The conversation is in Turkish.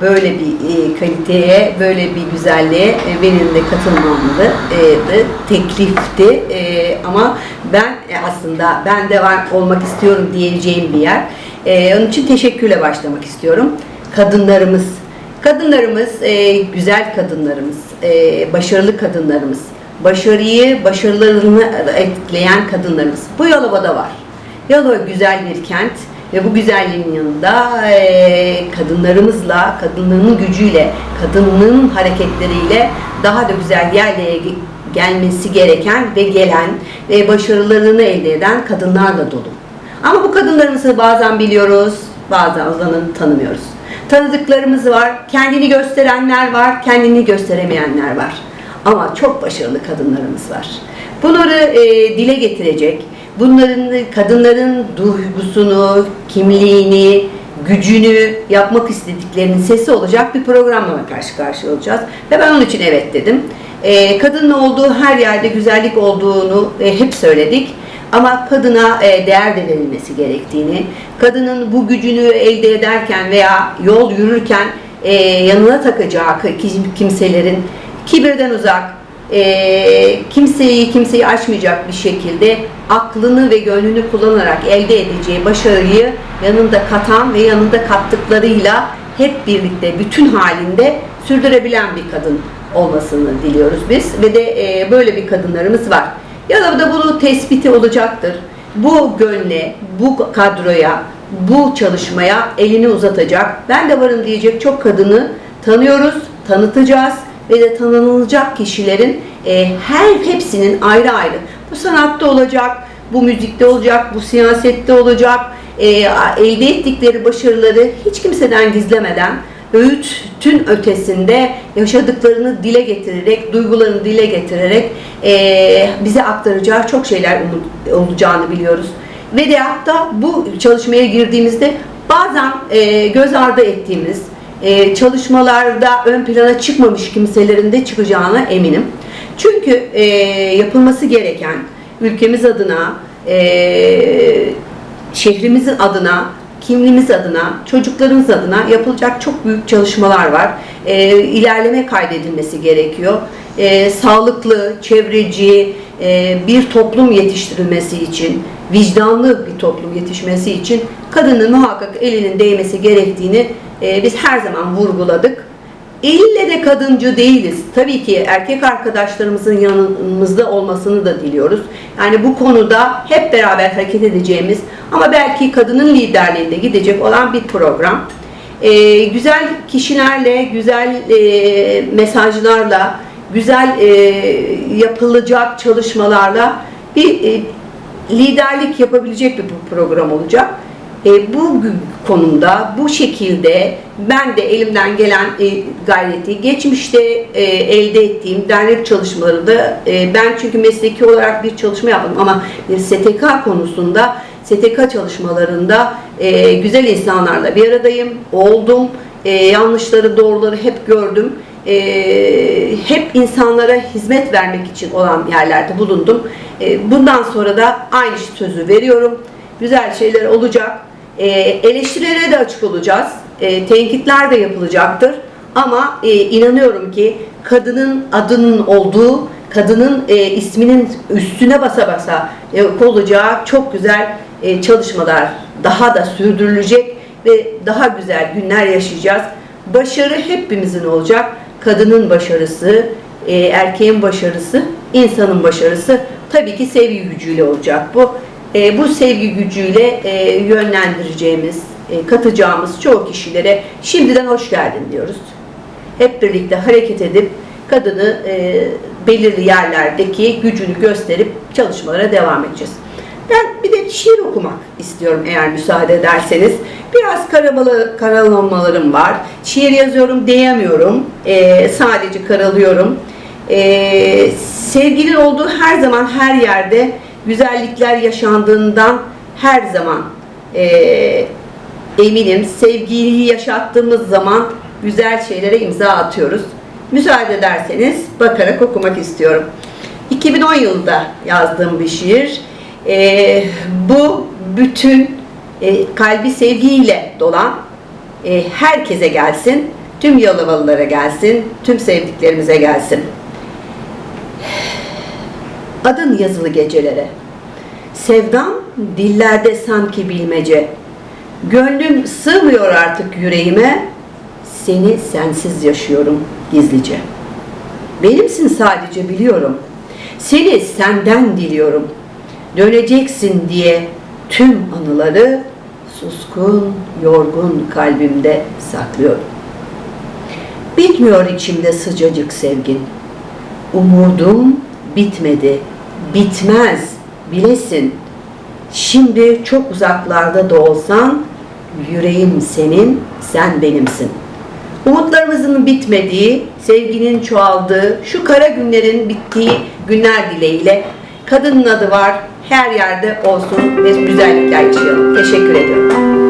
böyle bir e, kaliteye, böyle bir güzelliğe e, benim de katılmamdı, e, de teklifti. E, ama ben e, aslında ben de var olmak istiyorum diyeceğim bir yer. E, onun için teşekkürle başlamak istiyorum. Kadınlarımız, kadınlarımız, e, güzel kadınlarımız, e, başarılı kadınlarımız, başarıyı, başarılarını etkileyen kadınlarımız. Bu Yalova'da var. Yalova güzel bir kent ve bu güzelliğin yanında e, kadınlarımızla, kadınlığın gücüyle, kadınlığın hareketleriyle daha da güzel yerlere ge- gelmesi gereken ve gelen ve başarılarını elde eden kadınlarla dolu. Ama bu kadınlarımızı bazen biliyoruz, bazen olanın tanımıyoruz. Tanıdıklarımız var, kendini gösterenler var, kendini gösteremeyenler var. Ama çok başarılı kadınlarımız var. Bunları e, dile getirecek, bunların kadınların duygusunu, kimliğini, gücünü yapmak istediklerinin sesi olacak bir programla karşı karşıya olacağız. Ve ben onun için evet dedim. E, kadının olduğu her yerde güzellik olduğunu e, hep söyledik. Ama kadına e, değer de verilmesi gerektiğini, kadının bu gücünü elde ederken veya yol yürürken e, yanına takacağı kim- kimselerin kibirden uzak, e, kimseyi kimseyi aşmayacak bir şekilde aklını ve gönlünü kullanarak elde edeceği başarıyı yanında katan ve yanında kattıklarıyla hep birlikte bütün halinde sürdürebilen bir kadın olmasını diliyoruz biz ve de e, böyle bir kadınlarımız var. Yalova'da bunu tespiti olacaktır. Bu gönle, bu kadroya, bu çalışmaya elini uzatacak. Ben de varım diyecek çok kadını tanıyoruz, tanıtacağız ve de tanınılacak kişilerin e, her hepsinin ayrı ayrı. Bu sanatta olacak, bu müzikte olacak, bu siyasette olacak. E, elde ettikleri başarıları hiç kimseden gizlemeden öğütün ötesinde yaşadıklarını dile getirerek, duygularını dile getirerek e, bize aktaracağı çok şeyler olacağını biliyoruz. Ve de hatta bu çalışmaya girdiğimizde bazen e, göz ardı ettiğimiz e, çalışmalarda ön plana çıkmamış kimselerin de çıkacağına eminim. Çünkü e, yapılması gereken ülkemiz adına, e, şehrimizin adına, kimliğimiz adına, çocuklarımız adına yapılacak çok büyük çalışmalar var. E, ilerleme kaydedilmesi gerekiyor. E, sağlıklı, çevreci e, bir toplum yetiştirilmesi için, vicdanlı bir toplum yetişmesi için kadının muhakkak elinin değmesi gerektiğini e, biz her zaman vurguladık. İlle de kadıncı değiliz. Tabii ki erkek arkadaşlarımızın yanımızda olmasını da diliyoruz. Yani bu konuda hep beraber hareket edeceğimiz ama belki kadının liderliğinde gidecek olan bir program. Ee, güzel kişilerle, güzel e, mesajlarla, güzel e, yapılacak çalışmalarla bir e, liderlik yapabilecek bir program olacak. E, bu konumda bu şekilde ben de elimden gelen e, gayreti geçmişte e, elde ettiğim dernek çalışmalarında e, ben çünkü mesleki olarak bir çalışma yaptım ama bir STK konusunda STK çalışmalarında e, güzel insanlarla bir aradayım, oldum, e, yanlışları doğruları hep gördüm. E, hep insanlara hizmet vermek için olan yerlerde bulundum. E, bundan sonra da aynı sözü veriyorum. Güzel şeyler olacak. E, eleştirilere de açık olacağız. E, tenkitler de yapılacaktır. Ama e, inanıyorum ki kadının adının olduğu, kadının e, isminin üstüne basa basa e, olacağı çok güzel e, çalışmalar daha da sürdürülecek ve daha güzel günler yaşayacağız. Başarı hepimizin olacak. Kadının başarısı, e, erkeğin başarısı, insanın başarısı tabii ki sevgi gücüyle olacak bu. E, bu sevgi gücüyle e, yönlendireceğimiz, e, katacağımız çoğu kişilere şimdiden hoş geldin diyoruz. Hep birlikte hareket edip kadını e, belirli yerlerdeki gücünü gösterip çalışmalara devam edeceğiz. Ben bir de şiir okumak istiyorum eğer müsaade ederseniz. Biraz karamalı, karalamalarım var. Şiir yazıyorum diyemiyorum. E, sadece karalıyorum. E, sevginin olduğu her zaman her yerde güzellikler yaşandığından her zaman e, eminim sevgiyi yaşattığımız zaman güzel şeylere imza atıyoruz. Müsaade ederseniz bakarak okumak istiyorum. 2010 yılında yazdığım bir şiir. Ee, bu bütün e, kalbi sevgiyle dolan e, herkese gelsin. tüm Yalovalılara gelsin, tüm sevdiklerimize gelsin. Adın yazılı gecelere. Sevdam dillerde sanki bilmece. Gönlüm sığmıyor artık yüreğime. Seni sensiz yaşıyorum gizlice. Benimsin sadece biliyorum. Seni senden diliyorum. Döneceksin diye tüm anıları suskun, yorgun kalbimde saklıyorum. Bitmiyor içimde sıcacık sevgin. Umudum bitmedi, bitmez bilesin. Şimdi çok uzaklarda da olsan yüreğim senin, sen benimsin. Umutlarımızın bitmediği, sevginin çoğaldığı, şu kara günlerin bittiği günler dileğiyle kadının adı var, her yerde olsun ve güzellikler yaşayalım. Teşekkür ediyorum.